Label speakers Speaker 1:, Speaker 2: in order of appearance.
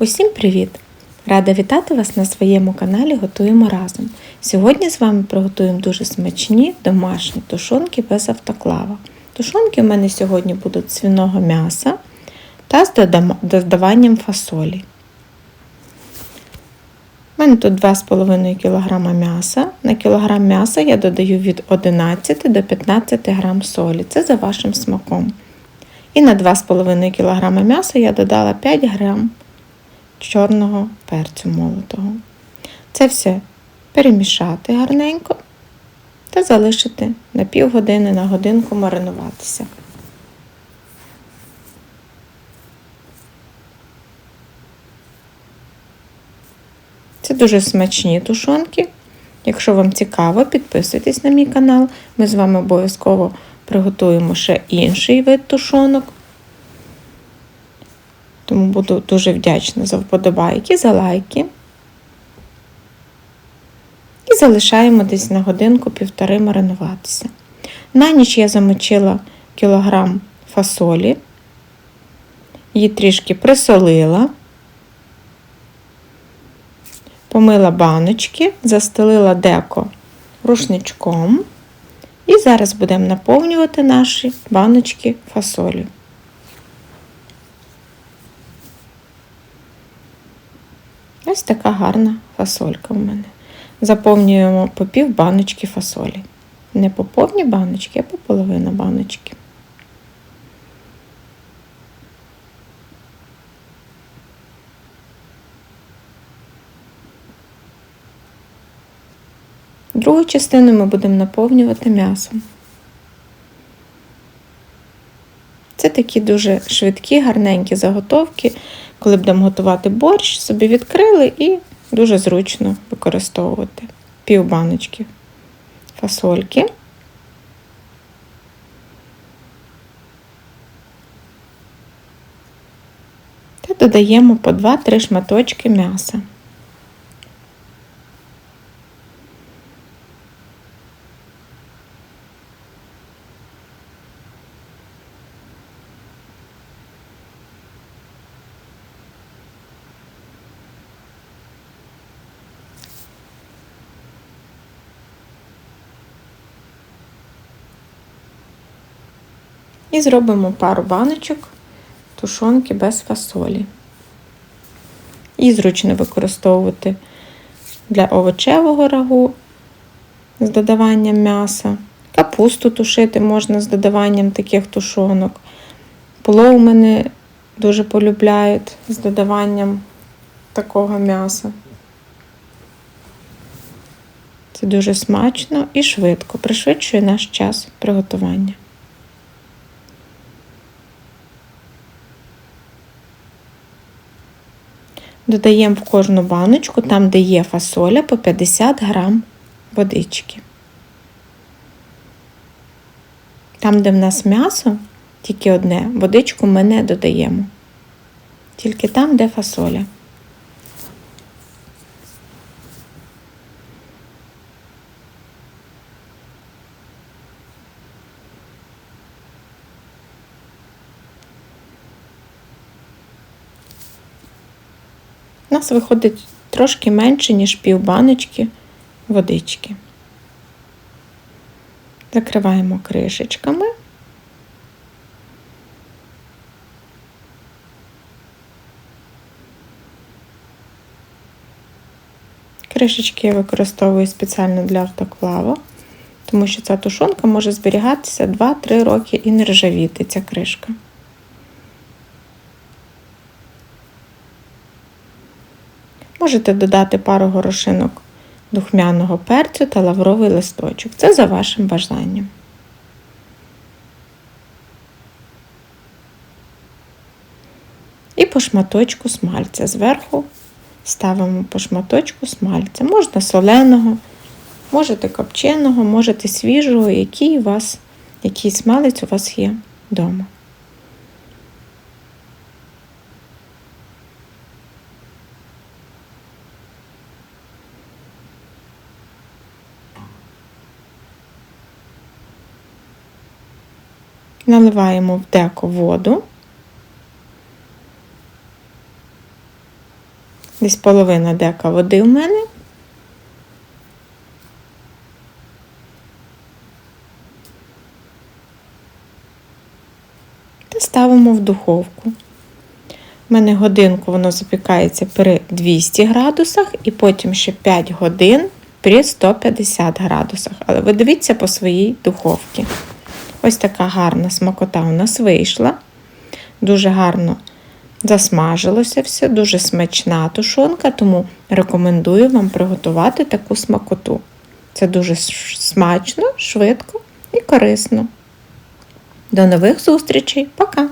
Speaker 1: Усім привіт! Рада вітати вас на своєму каналі Готуємо разом. Сьогодні з вами приготуємо дуже смачні домашні тушонки без автоклава. Тушонки в мене сьогодні будуть свиного м'яса та з додаванням фасолі. У мене тут 2,5 кг м'яса. На кілограм м'яса я додаю від 11 до 15 г солі. Це за вашим смаком. І на 2,5 кг м'яса я додала 5 г чорного перцю молотого. Це все перемішати гарненько та залишити на півгодини на годинку маринуватися. Це дуже смачні тушонки. Якщо вам цікаво, підписуйтесь на мій канал. Ми з вами обов'язково приготуємо ще інший вид тушонок. Тому буду дуже вдячна за вподобайки, за лайки. І залишаємо десь на годинку-півтори маринуватися. На ніч я замочила кілограм фасолі, її трішки присолила, помила баночки, застелила деко рушничком. І зараз будемо наповнювати наші баночки фасолю. Ось така гарна фасолька у мене. Заповнюємо по пів баночки фасолі. Не по повні баночки, а по половину баночки. Другу частину ми будемо наповнювати м'ясом. Це такі дуже швидкі, гарненькі заготовки. Коли будемо готувати борщ, собі відкрили і дуже зручно використовувати пів баночки фасольки. Та додаємо по 2-3 шматочки м'яса. І зробимо пару баночок тушонки без фасолі. І зручно використовувати для овочевого рагу з додаванням м'яса. Капусту тушити можна з додаванням таких тушонок. Плов мене дуже полюбляють з додаванням такого м'яса. Це дуже смачно і швидко, пришвидшує наш час приготування. Додаємо в кожну баночку, там, де є фасоля, по 50 грам водички. Там, де в нас м'ясо, тільки одне, водичку ми не додаємо. Тільки там, де фасоля. Нас виходить трошки менше, ніж пів баночки водички. Закриваємо кришечками. Кришечки я використовую спеціально для автоклаву, тому що ця тушонка може зберігатися 2-3 роки і не ржавіти ця кришка. Можете додати пару горошинок духмяного перцю та лавровий листочок. Це за вашим бажанням. І по шматочку смальця. Зверху ставимо по шматочку смальця. Можна соленого, можете копченого, можете свіжого, який у вас, який смалець у вас є вдома. Наливаємо в деко воду. Десь половина дека води в мене. Та ставимо в духовку. У мене годинку воно запікається при 200 градусах і потім ще 5 годин при 150 градусах. Але ви дивіться по своїй духовці. Ось така гарна смакота у нас вийшла. Дуже гарно засмажилося все, дуже смачна тушонка, тому рекомендую вам приготувати таку смакоту. Це дуже смачно, швидко і корисно. До нових зустрічей. Пока!